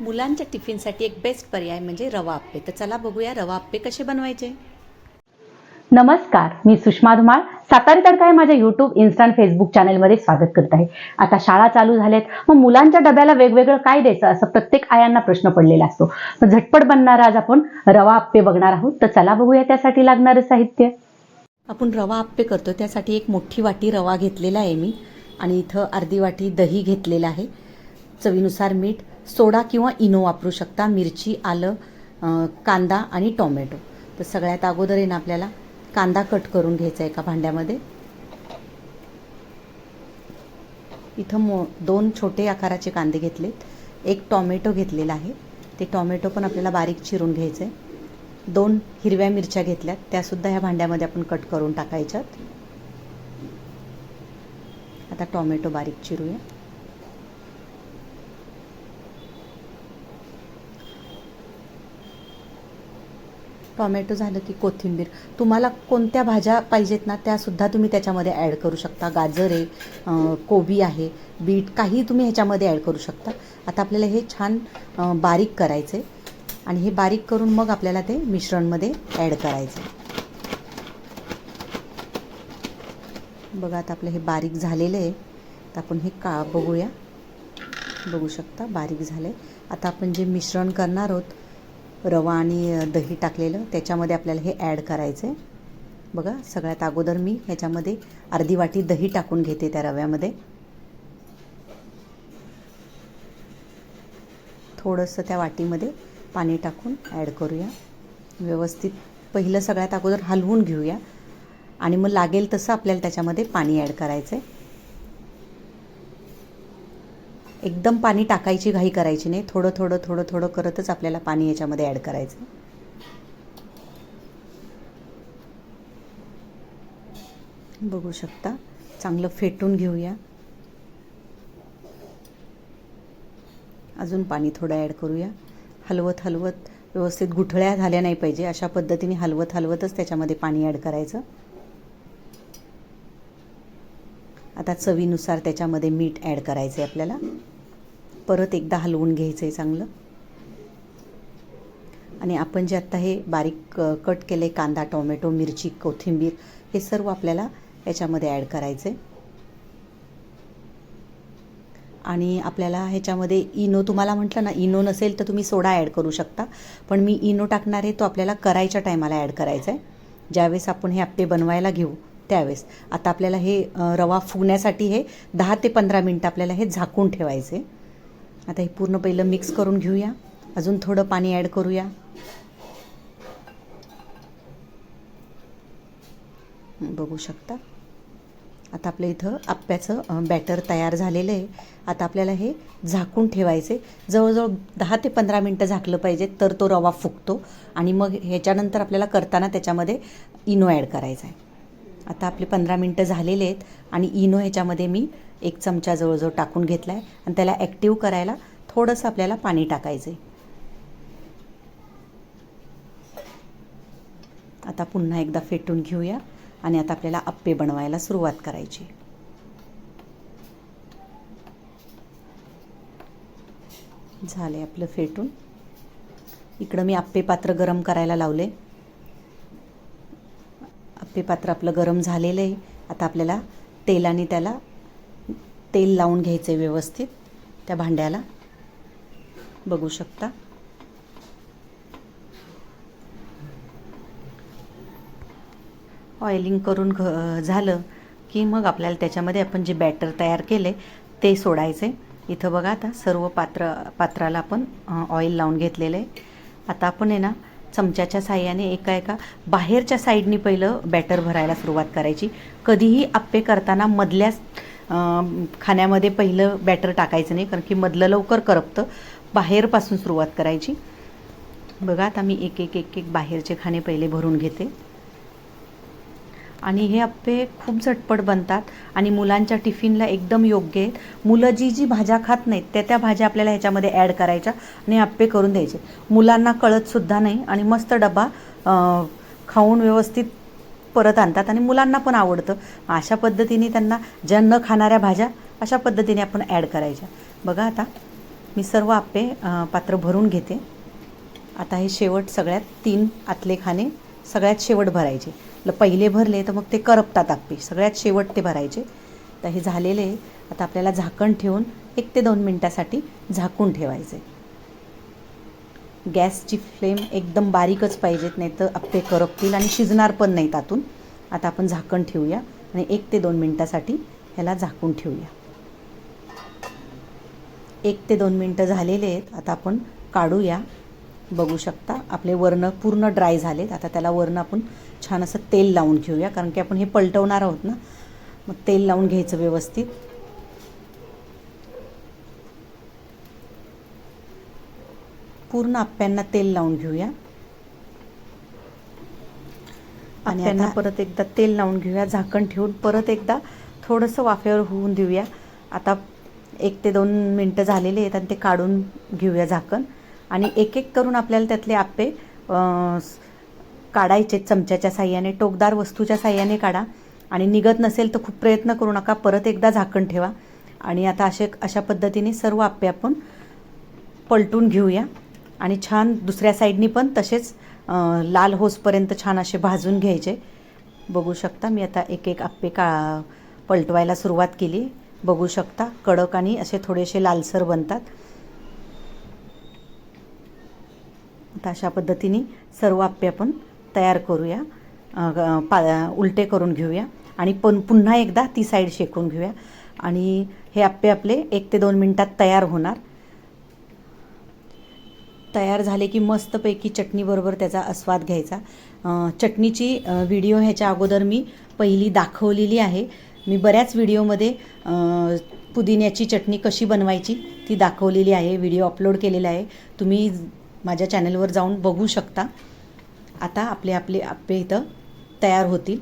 मुलांच्या टिफिनसाठी एक बेस्ट पर्याय म्हणजे रवा आप्पे. तर चला बघूया रवा आप्पे कसे बनवायचे. नमस्कार मी सुषमा धुमाळ. सातारी तडका या माझ्या युट्यूब इन्स्टा फेसबुक चॅनलमध्ये स्वागत करत आहे. आता शाळा चालू झाल्यात. मग मुलांच्या डब्याला वेगवेगळं काय द्यायचं असं प्रत्येक आयांना प्रश्न पडलेला असतो. मग झटपट बनणार आज आपण रवा आप्पे बघणार आहोत. तर चला बघूया त्यासाठी लागणारं साहित्य. आपण रवा आप्पे करतो त्यासाठी एक मोठी वाटी रवा घेतलेला आहे मी. आणि इथं अर्धी वाटी दही घेतलेलं आहे. चवीनुसार मीठ सोडा किंवा इनो वापरू शकता. मिरची आलं कांदा आणि टोमॅटो. तर सगळ्यात अगोदर येणं आपल्याला कांदा कट करून घ्यायचा एका भांड्यामध्ये. इथं मो दोन छोटे आकाराचे कांदे घेतलेत. एक टॉमॅटो घेतलेला आहे. ते टॉमॅटो पण आपल्याला बारीक चिरून घ्यायचं आहे दोन हिरव्या मिरच्या घेतल्यात. त्यासुद्धा ह्या भांड्यामध्ये आपण कट करून टाकायच्यात. आता टॉमॅटो बारीक चिरूया. टॉमॅटो झालं की कोथिंबीर. तुम्हाला कोणत्या भाज्या पाहिजेत ना त्यासुद्धा तुम्ही त्याच्यामध्ये ॲड करू शकता. गाजर आहे कोबी आहे बीट काही तुम्ही ह्याच्यामध्ये ॲड करू शकता. आता आपल्याला हे छान बारीक करायचं आहे आणि हे बारीक करून मग आपल्याला ते मिश्रणमध्ये ॲड करायचं. आहे बघा आता आपलं हे बारीक झालेलं आहे. तर आपण हे का बघूया. बघू शकता बारीक झालं आहे आता आपण जे मिश्रण करणार आहोत रवा आणि दही टाकलेलं. त्याच्यामध्ये आपल्याला हे ॲड करायचं आहे बघा सगळ्यात अगोदर मी ह्याच्यामध्ये अर्धी वाटी दही टाकून घेते त्या रव्यामध्ये. थोडंसं त्या वाटीमध्ये पाणी टाकून ॲड करूया. व्यवस्थित पहिलं सगळ्यात अगोदर हलवून घेऊया. आणि मग लागेल तसं आपल्याला त्याच्यामध्ये पाणी ॲड करायचं आहे एकदम पाणी टाकायची घाई करायची नाही. थोडं थोडं थोडं थोडं करतच आपल्याला पाणी याच्यामध्ये ॲड करायचं बघू शकता. चांगलं फेटून घेऊया. अजून पाणी थोडं ॲड करूया. हलवत हलवत व्यवस्थित गुठळ्या झाल्या नाही पाहिजे. अशा पद्धतीने हलवत हलवतच त्याच्यामध्ये पाणी ॲड करायचं. आता चवीनुसार त्याच्यामध्ये मीठ ॲड करायचं आहे आपल्याला. परत एकदा हलवून घ्यायचं आहे चांगलं. आणि आपण जे आत्ता हे बारीक कट केले कांदा टोमॅटो मिरची कोथिंबीर हे सर्व आपल्याला याच्यामध्ये ॲड करायचं आहे आणि आपल्याला ह्याच्यामध्ये इनो तुम्हाला म्हटलं ना इनो नसेल तर तुम्ही सोडा ॲड करू शकता. पण मी इनो टाकणार आहे तो आपल्याला करायच्या टायमाला ॲड करायचा आहे ज्यावेळेस आपण हे आप्पे बनवायला घेऊ त्यावेळेस. आता आपल्याला हे रवा फुगण्यासाठी हे दहा ते पंधरा मिनटं आपल्याला हे झाकून ठेवायचे आता हे पूर्ण पहिलं मिक्स करून घेऊया. अजून थोडं पाणी ॲड करूया. बघू शकता. आता आपलं इथं आप्प्याचं बॅटर तयार झालेलं आहे. आता आपल्याला हे झाकून ठेवायचे जवळजवळ दहा ते पंधरा मिनटं झाकलं पाहिजे तर तो रवा फुगतो. आणि मग ह्याच्यानंतर आपल्याला करताना त्याच्यामध्ये इनो ॲड करायचा आहे आता आपले पंधरा मिनटं झालेले आहेत आणि इनो ह्याच्यामध्ये मी एक चमचा जवळजवळ टाकून घेतला आहे आणि त्याला ॲक्टिव्ह करायला थोडंसं आपल्याला पाणी टाकायचं आहे आता पुन्हा एकदा फेटून घेऊया आणि आता आपल्याला आप्पे बनवायला सुरुवात करायची. झाले आपलं फेटून. इकडं मी आप्पे पात्र गरम करायला लावले. आप्पे पात्र आपलं गरम झालेलं आहे. आता आपल्याला तेलाने त्याला तेल लावून घ्यायचं आहे व्यवस्थित त्या भांड्याला. बघू शकता. ऑइलिंग करून घ झालं की मग आपल्याला त्याच्यामध्ये आपण जे बॅटर तयार केले ते सोडायचे. इथं बघा आता सर्व पात्र पात्राला आपण ऑइल लावून घेतलेलं आहे. आता आपण आहे ना चमच्याच्या साह्याने एका एका बाहेरच्या साईडनी पहिलं बॅटर भरायला सुरुवात करायची. कधीही आप्पे करताना मधल्या खाण्यामध्ये पहिलं बॅटर टाकायचं नाही कारण की मधलं लवकर करपतं. बाहेरपासून सुरुवात करायची. बघा आता मी एक एक एक एक बाहेरचे खाणे पहिले भरून घेते. आणि हे आप्पे खूप झटपट बनतात आणि मुलांच्या टिफिनला एकदम योग्य आहेत. मुलं जी जी भाज्या खात नाहीत त्या त्या भाज्या आपल्याला ह्याच्यामध्ये ॲड करायच्या आणि आप्पे करून द्यायचे. मुलांना कळतसुद्धा नाही आणि मस्त डबा खाऊन व्यवस्थित परत आणतात आणि मुलांना पण आवडतं. अशा पद्धतीने त्यांना ज्या न खाणाऱ्या भाज्या अशा पद्धतीने आपण ॲड करायच्या. बघा आता मी सर्व आप्पे पात्र भरून घेते. आता हे शेवट सगळ्यात तीन आतले खाणे सगळ्यात शेवट भरायचे. ल पहिले भरले तर मग ते करपतात आप्पे सगळ्यात शेवट ते भरायचे. तर हे झालेले आता आपल्याला झाकण ठेवून एक ते दोन मिनटासाठी झाकून ठेवायचे. गॅसची फ्लेम एकदम बारीकच पाहिजेत नाही तर आप्पे करपतील आणि शिजणार पण नाही आतून. आता आपण झाकण ठेवूया आणि एक ते दोन मिनटासाठी ह्याला झाकून ठेवूया. एक ते दोन मिनटं झालेले आहेत आता आपण काढूया. बघू शकता आपले वर्ण पूर्ण ड्राय झालेत. आता त्याला वर्ण आपण छान असं तेल लावून घेऊया कारण की आपण हे पलटवणार आहोत ना मग तेल लावून घ्यायचं व्यवस्थित. पूर्ण आप्यांना तेल लावून घेऊया. आणि आता परत एकदा तेल लावून घेऊया झाकण ठेवून परत एकदा थोडंसं वाफेवर होऊन देऊया. आता एक ते दोन मिनटं झालेले आहेत आणि ते काढून घेऊया झाकण. आणि एक एक करून आपल्याला त्यातले आप्पे काढायचे चमच्याच्या साह्याने टोकदार वस्तूच्या साह्याने काढा. आणि निघत नसेल तर खूप प्रयत्न करू नका परत एकदा झाकण ठेवा. आणि आता असे अशा पद्धतीने सर्व आप्पे आपण पलटून घेऊया. आणि छान दुसऱ्या साईडनी पण तसेच लाल होसपर्यंत छान असे भाजून घ्यायचे. बघू शकता मी आता एक एक आप्पे का पलटवायला सुरुवात केली. बघू शकता कडक आणि असे थोडेसे लालसर बनतात. आता अशा पद्धतीने सर्व आप्पे आपण तयार करूया. पा उलटे करून घेऊया. आणि पण पुन्हा एकदा ती साईड शेकून घेऊया. आणि हे आप्पे आपले एक ते दोन मिनटात तयार होणार. तयार झाले की मस्तपैकी चटणीबरोबर त्याचा आस्वाद घ्यायचा. चटणीची व्हिडिओ ह्याच्या अगोदर मी पहिली दाखवलेली आहे. मी बऱ्याच व्हिडिओमध्ये पुदिन्याची चटणी कशी बनवायची ती दाखवलेली आहे. व्हिडिओ अपलोड केलेला आहे. तुम्ही माझ्या चॅनलवर जाऊन बघू शकता. आता आपले आपले आपले इथं तयार होतील.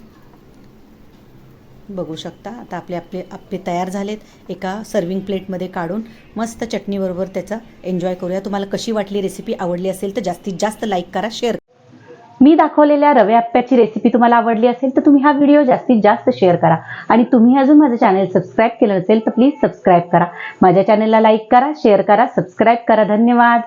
बघू शकता. आता आपले आपले आप्पे तयार झालेत एका सर्विंग प्लेटमध्ये काढून. मस्त चटणीबरोबर त्याचा एन्जॉय करूया. तुम्हाला कशी वाटली रेसिपी आवडली असेल तर जास्तीत जास्त लाईक करा शेअर मी दाखवलेल्या रवे आप्प्याची रेसिपी तुम्हाला आवडली असेल तर तुम्ही हा व्हिडिओ जास्तीत जास्त शेअर करा. आणि तुम्ही अजून माझं चॅनल सबस्क्राईब केलं नसेल तर प्लीज सबस्क्राईब करा. माझ्या चॅनलला लाईक करा शेअर करा सबस्क्राईब करा. धन्यवाद.